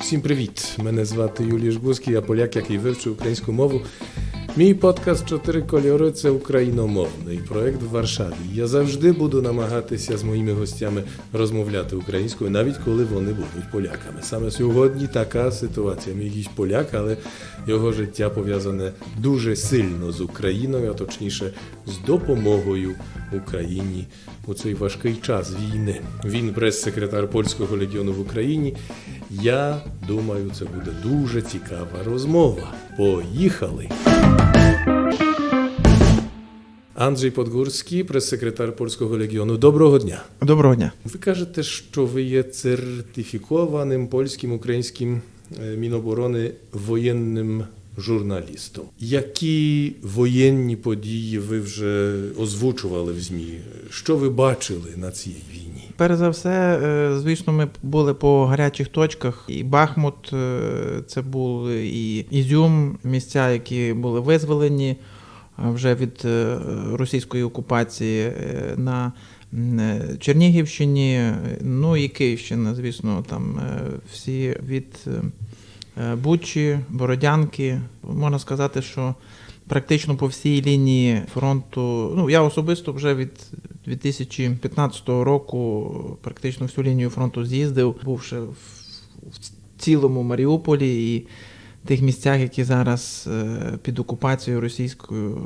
Всім привіт! Мене звати Юлій Жбузький, я поляк, який вивчив українську мову. Мій подкаст Чотири кольори це україномовний проект в Варшаві. Я завжди буду намагатися з моїми гостями розмовляти українською, навіть коли вони будуть поляками. Саме сьогодні така ситуація. Мій гість поляк, але його життя пов'язане дуже сильно з Україною, а точніше з допомогою Україні у цей важкий час війни. Він прес-секретар польського легіону в Україні. Я думаю, це буде дуже цікава розмова. Поїхали! Андрій Подгурський, прес-секретар польського легіону. Доброго дня. Доброго дня. Ви кажете, що ви є сертифікованим польським українським е, Міноборони воєнним журналістом. Які воєнні події ви вже озвучували в ЗМІ? Що ви бачили на цій війні? Перш за все, е, звісно, ми були по гарячих точках. І Бахмут, е, це був і Ізюм, місця, які були визволені е, вже від російської окупації на Чернігівщині, ну і Київщина, звісно, там всі від Бучі, Бородянки. Можна сказати, що практично по всій лінії фронту. Ну, я особисто вже від 2015 року практично всю лінію фронту з'їздив, бувши в, в цілому Маріуполі і тих місцях, які зараз е, під окупацією російською,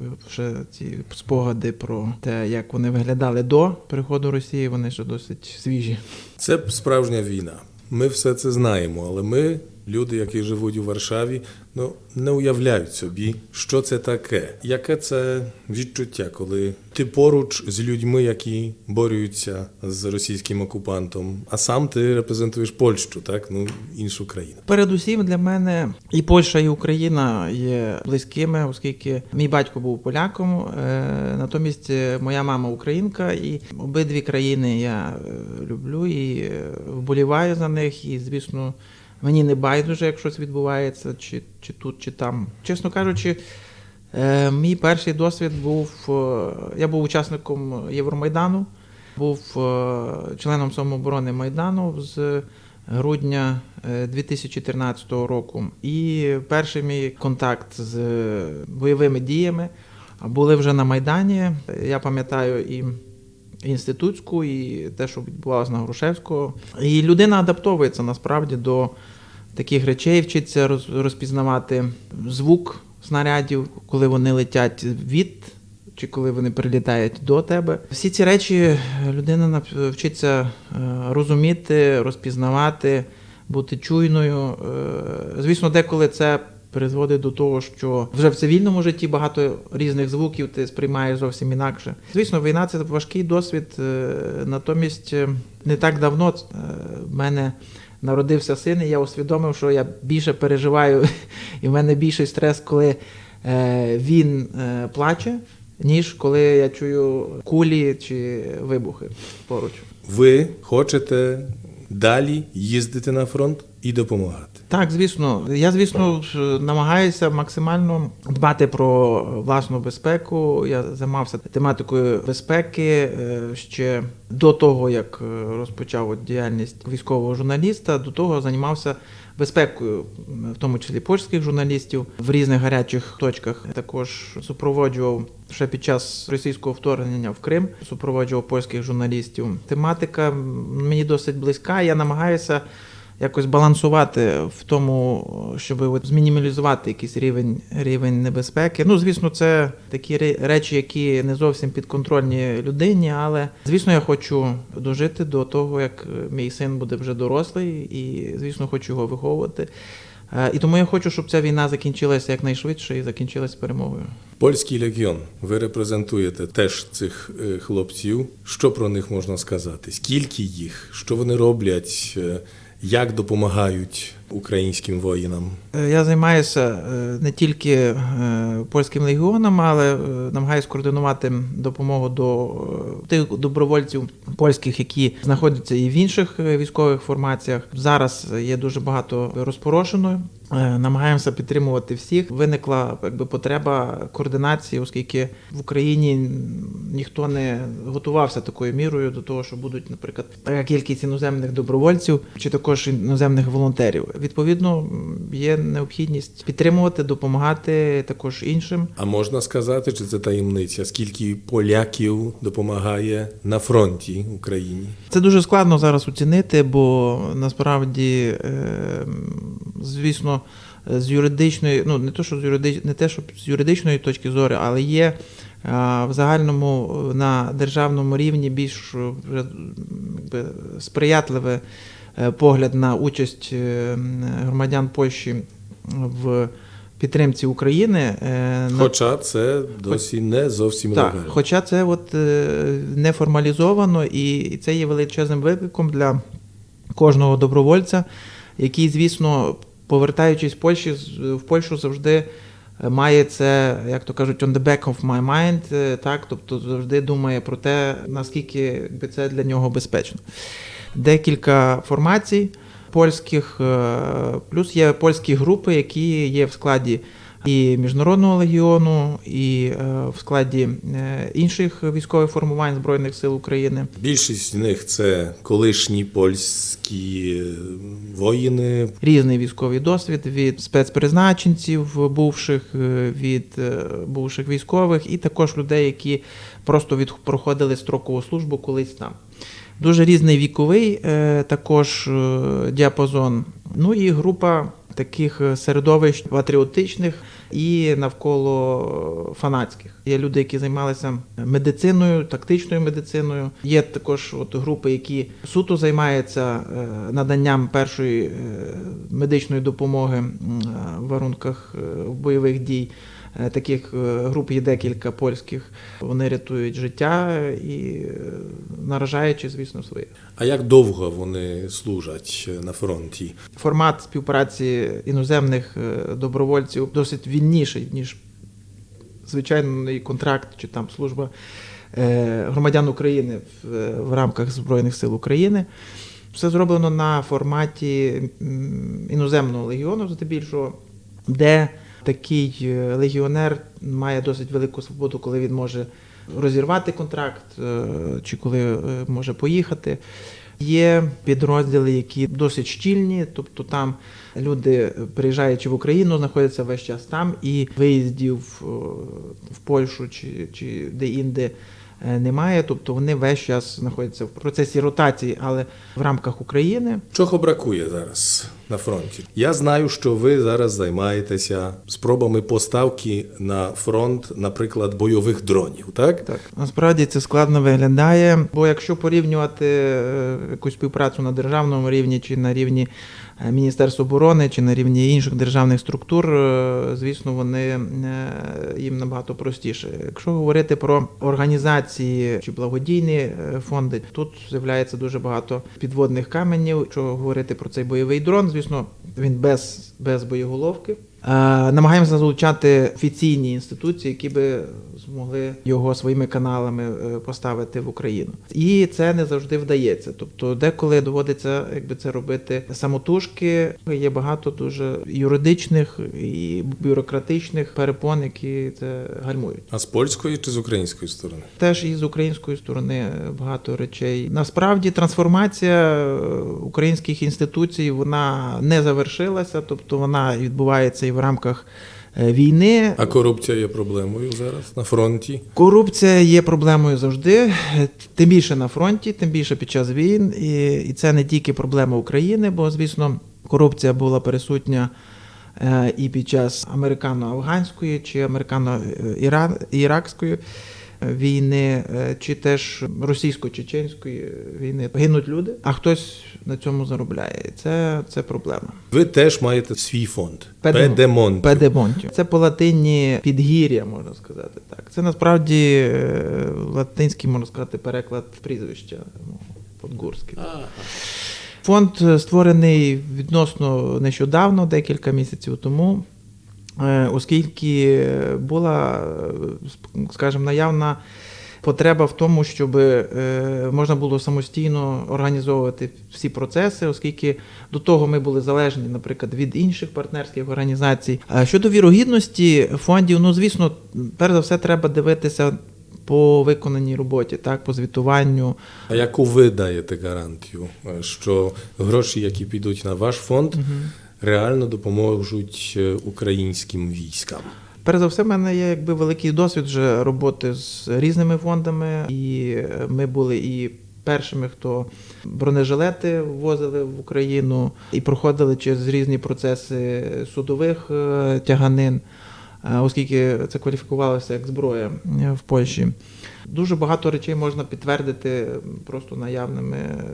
е, ще ці спогади про те, як вони виглядали до приходу Росії, вони ще досить свіжі. Це справжня війна. Ми все це знаємо, але ми, люди, які живуть у Варшаві, ну не уявляють собі, що це таке. Яке це відчуття, коли ти поруч з людьми, які борються з російським окупантом, а сам ти репрезентуєш Польщу, так ну іншу країну. Передусім для мене і Польща, і Україна є близькими, оскільки мій батько був поляком, е, натомість е, моя мама українка, і обидві країни я е, люблю і вболіваю за них. І, звісно, мені не байдуже, як щось відбувається, чи, чи тут, чи там. Чесно кажучи, е, мій перший досвід був. е, Я був учасником Євромайдану, був е, членом самооборони Майдану з грудня е, 2014 року. І перший мій контакт з бойовими діями були вже на Майдані. Я пам'ятаю і інститутську, і те, що відбувалося на Грушевського. І людина адаптовується насправді до таких речей, вчиться розпізнавати звук снарядів, коли вони летять від. Чи коли вони прилітають до тебе, всі ці речі людина вчиться е, розуміти, розпізнавати, бути чуйною. Е, Звісно, деколи це призводить до того, що вже в цивільному житті багато різних звуків ти сприймаєш зовсім інакше. Звісно, війна це важкий досвід. е, Натомість е, не так давно е, в мене народився син, і я усвідомив, що я більше переживаю, і в мене більший стрес, коли він плаче, ніж коли я чую кулі чи вибухи поруч. Ви хочете далі їздити на фронт і допомагати. Так, звісно, я звісно намагаюся максимально дбати про власну безпеку. Я займався тематикою безпеки е, ще до того, як е, розпочав діяльність військового журналіста. До того займався безпекою, в тому числі польських журналістів в різних гарячих точках. Також супроводжував ще під час російського вторгнення в Крим, супроводжував польських журналістів. Тематика мені досить близька. Я намагаюся якось балансувати в тому, щоб змінімалізувати якийсь рівень, рівень небезпеки. Ну, звісно, це такі речі, які не зовсім підконтрольні людині, але звісно, я хочу дожити до того, як е, мій син буде вже дорослий, і звісно, хочу його виховувати. Е, І тому я хочу, щоб ця війна закінчилася якнайшвидше і закінчилась перемогою. Польський легіон. Ви репрезентуєте теж цих е, хлопців. Що про них можна сказати? Скільки їх? Що вони роблять? Як допомагають українським воїнам? Е, Я займаюся е, не тільки е, польським легіоном, але намагаюся координувати допомогу до тих добровольців польських, які знаходяться і в інших військових формаціях. Зараз є дуже багато розпорошено Е, Намагаємося підтримувати всіх. Виникла якби потреба координації, оскільки в Україні ніхто не готувався такою мірою до того, що будуть, наприклад, така кількість іноземних добровольців чи також іноземних волонтерів. Відповідно, є необхідність підтримувати, допомагати також іншим. А можна сказати, чи це таємниця, скільки поляків допомагає на фронті Україні? Це дуже складно зараз оцінити, бо насправді, е, звісно, з юридичної, ну не то, що з юридич, не те, що з юридичної точки зору, але є е, в загальному е, на державному рівні більш е, якби, сприятливий е, погляд на участь е, громадян Польщі в підтримці України. е, Хоча це досі не зовсім так, легально. хоча це от е, не формалізовано, і це є величезним викликом для кожного добровольця, який, звісно, повертаючись в Польщі, в Польщу завжди е, має це, як то кажуть, on the back of my mind, е, так, тобто завжди думає про те, наскільки це для нього безпечно. Декілька формацій польських, е, плюс є польські групи, які є в складі і Міжнародного легіону, і е, в складі е, інших військових формувань Збройних сил України. Більшість з них це колишні польські е, воїни. Різний військовий досвід від спецпризначенців, бувших від бувших військових, і також людей, які просто від проходили строкову службу колись там. Дуже різний віковий, також діапазон. Ну і група таких е, середовищ патріотичних і навколо фанатських. Є люди, які займалися медициною, тактичною медициною. Є також от групи, які суто займаються е, наданням першої е, медичної допомоги в варунках е, бойових дій. Е, Таких е, груп є декілька польських. Вони рятують життя і е, наражаючи, звісно, своє. А як довго вони служать на фронті? Формат співпраці іноземних добровольців досить вільніший, ніж звичайний контракт чи там служба громадян України в, в рамках Збройних сил України. Все зроблено на форматі іноземного легіону, здебільшого, де такий е, легіонер має досить велику свободу, коли він може розірвати контракт, е, чи коли е, може поїхати. Є підрозділи, які досить щільні, тобто там люди, приїжджаючи в Україну, знаходяться весь час там, і виїздів в Польщу чи, чи де-інде немає. Тобто вони весь час знаходяться в процесі ротації, але в рамках України. Чого бракує зараз на фронті? Я знаю, що ви зараз займаєтеся спробами поставки на фронт, наприклад, бойових дронів, так? Так, насправді це складно виглядає, бо якщо порівнювати е, якусь співпрацю на державному рівні чи на рівні е, Міністерства оборони чи на рівні інших державних структур, е, звісно, вони їм набагато простіше. Якщо говорити про організації чи благодійні фонди, тут з'являється дуже багато підводних каменів. Якщо говорити про цей бойовий дрон, звісно, він без, без боєголовки. Е, Намагаємося залучати офіційні інституції, які би змогли його своїми каналами е, поставити в Україну. І це не завжди вдається. Тобто, деколи доводиться якби це робити самотужки. Є багато дуже юридичних і бюрократичних перепон, які це гальмують. А з польської чи з української сторони? Теж і з української сторони багато речей. Насправді трансформація е, українських інституцій вона не завершилася, тобто вона відбувається і в рамках е, війни. А корупція є проблемою зараз на фронті. Корупція є проблемою завжди, е, тим більше на фронті, тим більше під час війн. І, і це не тільки проблема України, бо звісно корупція була присутня. е, І під час американо-афганської чи американо-іракської війни, е, чи теж російсько-чеченської війни гинуть люди, а хтось на цьому заробляє. Це, це проблема. Ви теж маєте свій фонд Педемон- Педемонт. Педемонтів. Це по латині підгір'я, можна сказати так. Це насправді е, латинський, можна сказати, переклад прізвища ну, Подгурський. Фонд е, створений відносно нещодавно, декілька місяців тому, е, оскільки була, е, скажімо, наявна потреба в тому, щоб е, можна було самостійно організовувати всі процеси, оскільки до того ми були залежні, наприклад, від інших партнерських організацій. Щодо вірогідності фондів, ну звісно, перш за все, треба дивитися по виконаній роботі, так, по звітуванню. А яку ви даєте гарантію, е, що гроші, які підуть на ваш фонд, реально допоможуть е, українським військам? Перш за все, в мене є якби великий досвід вже роботи з різними фондами, і ми були і першими, хто бронежилети ввозили в Україну і проходили через різні процеси судових е, тяганин, е, оскільки це кваліфікувалося як зброя е, в Польщі. Дуже багато речей можна підтвердити просто наявними е,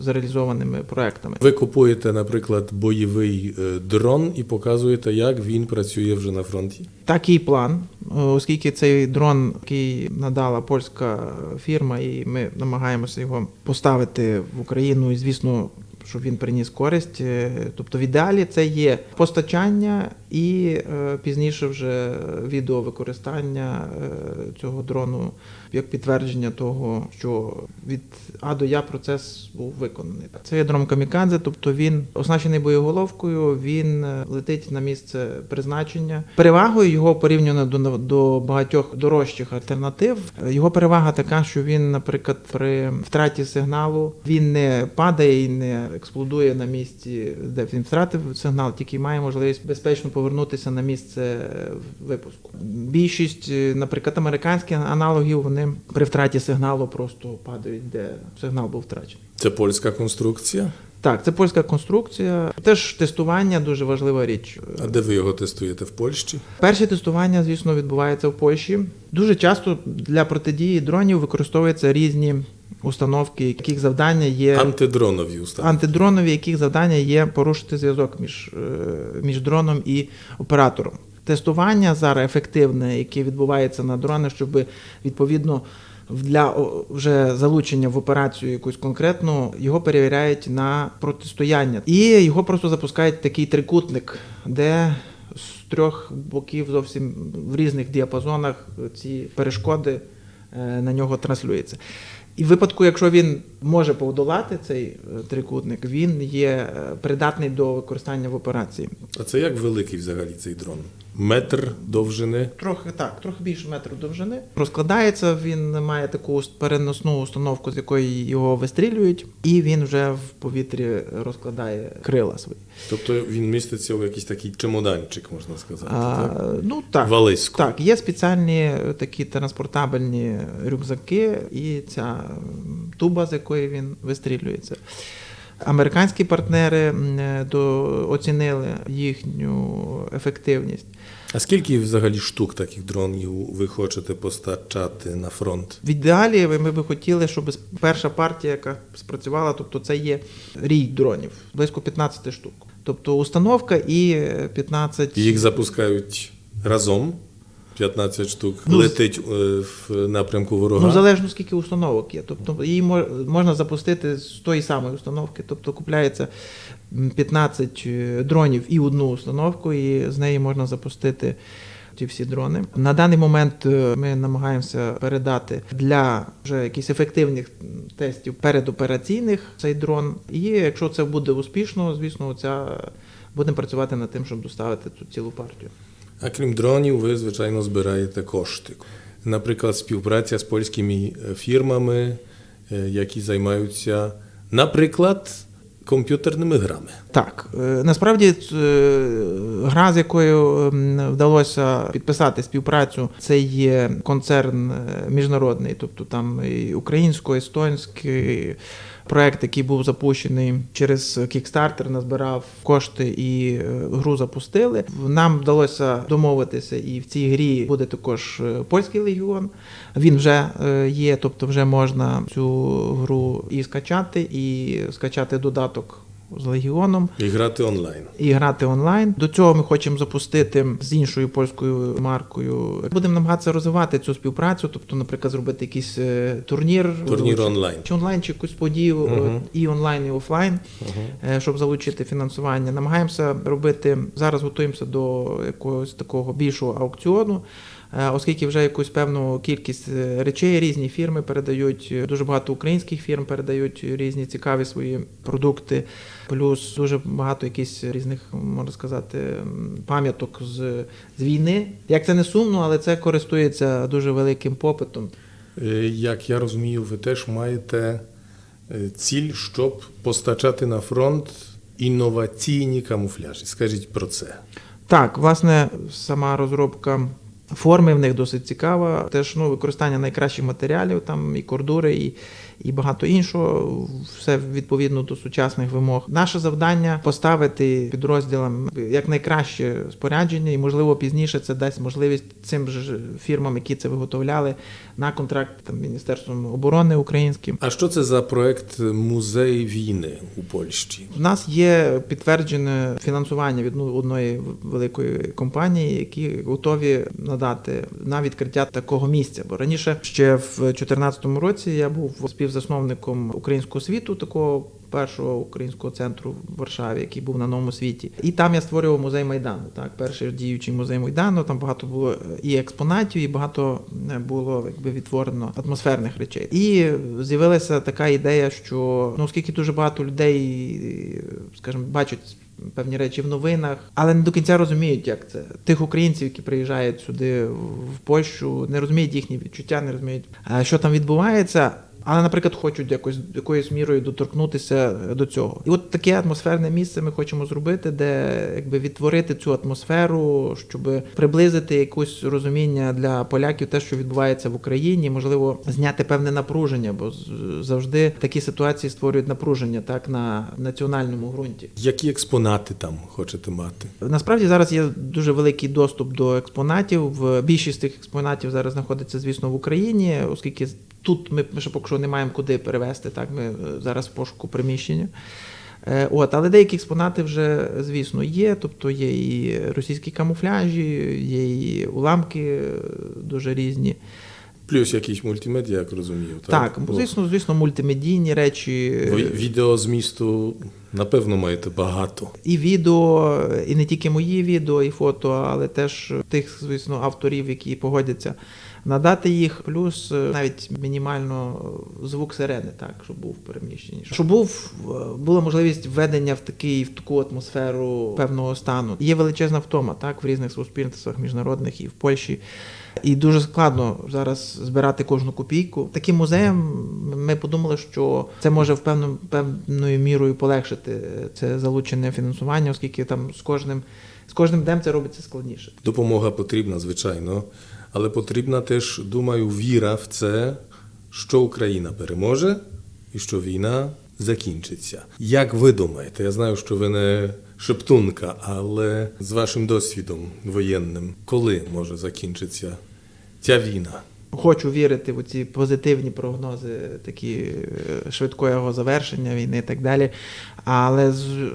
зреалізованими проектами. Ви купуєте, наприклад, бойовий е, дрон і показуєте, як він працює вже на фронті. Такий план, е, оскільки цей дрон, який надала польська фірма, і ми намагаємося його поставити в Україну, і звісно, щоб він приніс користь. Е, Тобто, в ідеалі це є постачання і е, пізніше вже відеовикористання е, цього дрону як підтвердження того, що від А до Я процес був виконаний. Це є дрон камікадзе, тобто він оснащений боєголовкою, він летить на місце призначення. Перевагою його порівняно до, до багатьох дорожчих альтернатив. Його перевага така, що він, наприклад, при втраті сигналу він не падає і не експлодує на місці, де він втратив сигнал, тільки має можливість безпечно повернутися на місце випуску. Більшість, е, наприклад, американських аналогів вони при втраті сигналу просто падають, де сигнал був втрачений. Це польська конструкція. Так, це польська конструкція. Теж тестування дуже важлива річ. А де ви його тестуєте в Польщі? Перше тестування, звісно, відбувається в Польщі. Дуже часто для протидії дронів використовуються різні установки, яких завдання є Антидронові установки. антидронові, яких завдання є порушити зв'язок між, е, між дроном і оператором. Тестування зараз ефективне, яке відбувається на дрони, щоб відповідно для вже залучення в операцію якусь конкретну, його перевіряють на протистояння. І його просто запускають такий трикутник, де з трьох боків зовсім в різних діапазонах ці перешкоди е, на нього транслюються. І в випадку, якщо він може подолати цей е, трикутник, він є е, придатний до використання в операції. А це як великий взагалі цей дрон? Метр довжини. Трохи так, трохи більше метру довжини. Розкладається, він має таку переносну установку, з якої його вистрілюють, і він вже в повітрі розкладає крила свої. Тобто він міститься у якийсь такий чемоданчик, можна сказати. А, так? ну так. Валисько. Так, є спеціальні такі транспортабельні рюкзаки і ця туба, з якої він вистрілюється. Американські партнери е, до, оцінили їхню ефективність. А скільки взагалі штук таких дронів ви хочете постачати на фронт? В ідеалі ми би хотіли, щоб перша партія, яка спрацювала, тобто це є рій дронів, близько 15 штук. Тобто установка і е, 15 Їх запускають разом. 15 штук Ну, летить е, в напрямку ворога. Ну, залежно скільки установок є. Тобто її мо- можна запустити з тої самої установки. Тобто купляється м, 15 е, дронів і одну установку, і з неї можна запустити ті всі дрони. На даний момент е, ми намагаємося передати для вже якихось ефективних тестів передопераційних цей дрон. І якщо це буде успішно, звісно, ця будемо працювати над тим, щоб доставити цю цілу партію. А крім дронів, ви, звичайно, збираєте кошти. Наприклад, співпраця з польськими е, які займаються, наприклад, комп'ютерними грами. Так, насправді гра, з якою вдалося підписати співпрацю, це є концерн міжнародний, тобто там і українсько-естонський проект, який був запущений через Kickstarter, назбирав кошти і е, гру запустили. Нам вдалося домовитися, і в цій грі буде також е, польський легіон. Він вже е, є, тобто вже можна цю гру і скачати, і скачати додаток з легіоном І грати онлайн. і грати онлайн. До цього ми хочемо запустити з іншою польською маркою. Будемо намагатися розвивати цю співпрацю, тобто, наприклад, зробити якийсь е, турнір, Турнір Чи- онлайн. чи онлайн, чи якусь подію е, і онлайн, і офлайн, е, щоб залучити фінансування. Намагаємося робити зараз. Готуємося до якогось такого більшого аукціону. Е, Оскільки вже якусь певну кількість е, речей різні фірми передають, е, дуже багато українських фірм передають різні цікаві свої продукти, плюс дуже багато якісь різних, можна сказати, пам'яток з, з війни. Як це не сумно, але це користується дуже великим попитом. Як я розумію, ви теж маєте ціль, щоб постачати на фронт інноваційні камуфляжі. Скажіть про це. Так, власне, сама розробка форми в них досить цікава. Теж ну, використання найкращих матеріалів, там і кордури, і, і багато іншого, все відповідно до сучасних вимог. Наше завдання поставити підрозділам якнайкраще спорядження, і можливо пізніше це дасть можливість цим ж фірмам, які це виготовляли, на контракт там Міністерством оборони українським. А що це за проект Музей війни у Польщі? У нас є підтверджене фінансування від ну, одної великої компанії, які готові надати на відкриття такого місця. Бо раніше ще в 2014 році я був співзасновником українського світу, такого першого українського центру в Варшаві, який був на новому світі. І там я створював музей Майдану. Так, перший діючий музей Майдану. Там багато було і експонатів, і багато е, було якби відтворено атмосферних речей. І з'явилася така ідея, що ну оскільки дуже багато людей, скажімо, бачать. Певні речі в новинах, але не до кінця розуміють, як це. Тих українців, які приїжджають сюди в Польщу, не розуміють їхні відчуття, не розуміють, е, що там відбувається. Але, наприклад, хочуть якось якоюсь мірою доторкнутися до цього. І от таке атмосферне місце ми хочемо зробити, де якби відтворити цю атмосферу, щоб приблизити якусь розуміння для поляків, те, що відбувається в Україні, можливо, зняти певне напруження, бо завжди такі ситуації створюють напруження так на національному ґрунті. Які експонати там хочете мати? Насправді зараз є дуже великий доступ до експонатів. Більшість тих експонатів зараз знаходиться, звісно, в Україні, оскільки тут ми, ми ще поки що не маємо куди перевезти. Так, ми е, зараз в пошуку приміщення. Е, От, але деякі експонати вже, звісно, є. Тобто є і російські камуфляжі, є і уламки е, дуже різні. Плюс якісь мультимедіа, як розумію. Так, Бо звісно, звісно, мультимедійні речі. відео змісту, напевно, маєте багато. І відео, і не тільки мої відео, і фото, але теж тих, звісно, авторів, які погодяться надати їх, плюс е, навіть мінімально звук сирени, так, щоб був в переміщенні. Щоб був, е, була можливість введення в такий, в таку атмосферу певного стану. Є величезна втома, так, в різних суспільствах міжнародних і в Польщі. І дуже складно зараз збирати кожну копійку. Таким музеєм ми подумали, що це може в певну, певною мірою полегшити це залучене фінансування, оскільки там з кожним, з кожним днем це робиться складніше. Допомога потрібна, звичайно, але потрібна теж, думаю, віра в це, що Україна переможе і що війна закінчиться. Як ви думаєте? Я знаю, що ви не шептунка, але з вашим досвідом воєнним, коли може закінчитися ця війна? Хочу вірити в ці позитивні прогнози, такі е, швидкого завершення війни і так далі. Але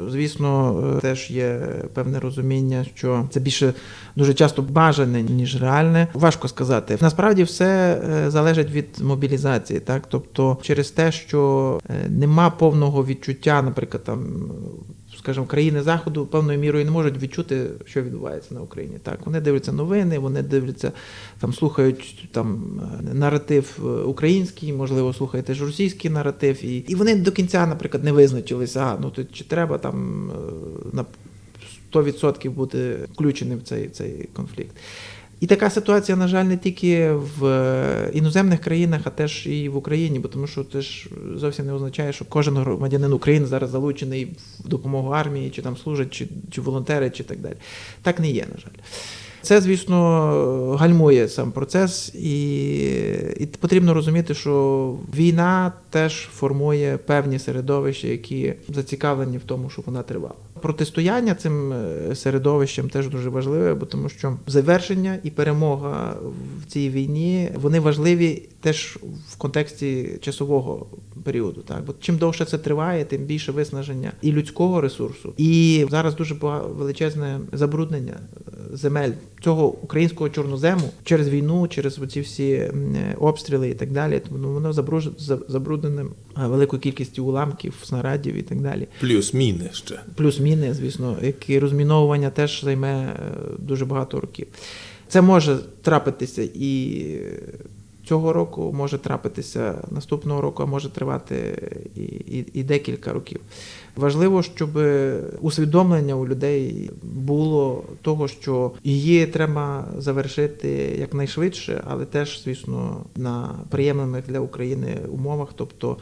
звісно, е, теж є певне розуміння, що це більше дуже часто бажане, ніж реальне. Важко сказати. Насправді все е, залежить від мобілізації, так тобто через те, що нема повного відчуття, наприклад, там. Скажімо, країни заходу певною мірою не можуть відчути, що відбувається на Україні. Так, вони дивляться новини, вони дивляться, там слухають там наратив е, український, можливо, слухають теж російський наратив, і, і вони до кінця, наприклад, не визначилися. А ну то чи треба там е, на 100% бути включеним в цей, цей конфлікт. І така ситуація, на жаль, не тільки в е, іноземних країнах, а теж і в Україні, бо тому що це ж зовсім не означає, що кожен громадянин України зараз залучений в допомогу армії, чи там служить, чи, чи волонтери, чи так далі. Так не є, на жаль. Це, звісно, гальмує сам процес, і, і потрібно розуміти, що війна теж формує певні середовища, які зацікавлені в тому, щоб вона тривала. Протистояння цим е, середовищем теж дуже важливе, бо тому що завершення і перемога в цій війні вони важливі теж в контексті часового періоду. Так, бо чим довше це триває, тим більше виснаження і людського ресурсу, і зараз дуже величезне забруднення е, земель цього українського чорнозему через війну, через оці всі е, обстріли і так далі. Тому воно забруднене великою кількістю уламків, снарядів і так далі. Плюс міни ще. Плюс міни, звісно, які розміновування теж займе е, дуже багато років. Це може трапитися і цього року, може трапитися наступного року, а може тривати і, і, і декілька років. Важливо, щоб усвідомлення у людей було того, що її треба завершити якнайшвидше, але теж, звісно, на приємних для України умовах. Тобто,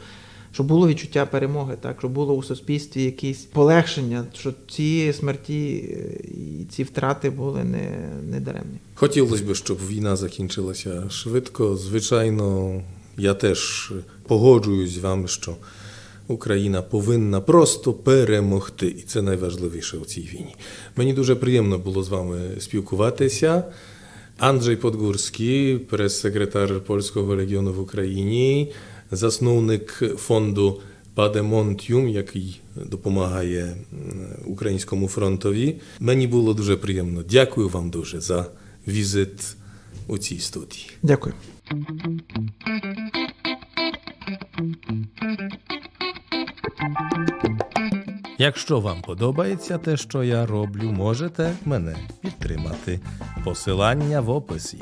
щоб було відчуття перемоги, так щоб було у суспільстві якісь полегшення, що ці смерті е, і ці втрати були не, не даремні. Хотілося б, щоб війна закінчилася швидко. Звичайно, я теж погоджуюсь з вами, що Україна повинна просто перемогти, і це найважливіше у цій війні. Мені дуже приємно було з вами спілкуватися. Анджей Подгурський, прес-секретар Польського регіону в Україні, засновник фонду Падемонтюм, який допомагає українському фронтові. Мені було дуже приємно. Дякую вам дуже за візит у цій студії. Дякую. Якщо вам подобається те, що я роблю, можете мене підтримати. Посилання в описі.